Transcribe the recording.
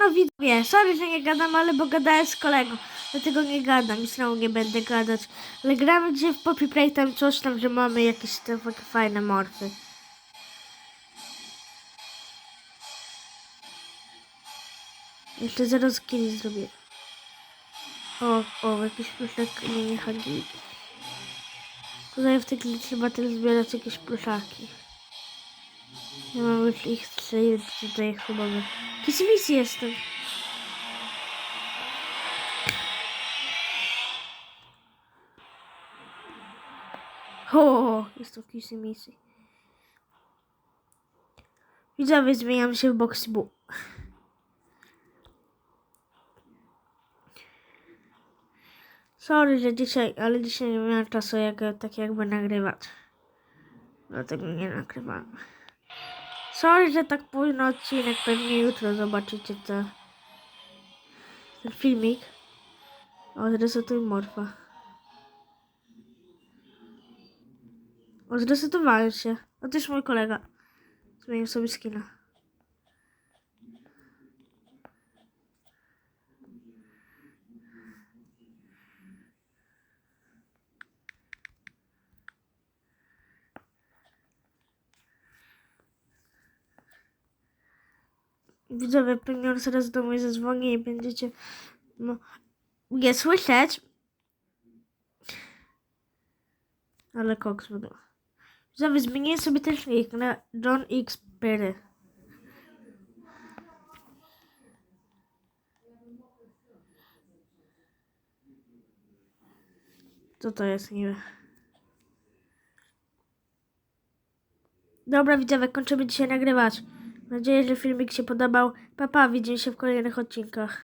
No widzowie, sorry, że nie gadam, ale bo gadałem z kolegą. Dlatego nie gadam i znowu nie będę gadać. Ale gramy dzisiaj w Poppy Playtime coś tam, że mamy jakieś te takie fajne morfy. Jeszcze zaraz kiedyś zrobię. O, o, jakiś pluszek mini hagi. Tutaj w tej trzeba też zbierać jakieś pluszaki. Ja mam już ich trzy, tutaj chyba. Jakiś misji jestem. O, jest to Kissy Missy. Widzowie, zmieniam się w Boxy Boo. Sorry, że dzisiaj, ale dzisiaj nie miałem czasu jak, tak jakby nagrywać. Dlatego nie nagrywałem. Sorry, że tak późno odcinek, pewnie jutro zobaczycie to. Ten filmik. O, zresetuj morfa. O, zresetowałem się. O, też mój kolega. Zmienił sobie skina. Widzowie, pewnie zaraz do mnie zadzwoni i będziecie no, nie słyszeć. Ale koks będą. Widzowie, zmienię sobie też nick na John X Perry. Co to jest niby? Dobra, widzowie, kończymy dzisiaj nagrywać. Mam nadzieję, że filmik się podobał. Papa, widzimy się w kolejnych odcinkach.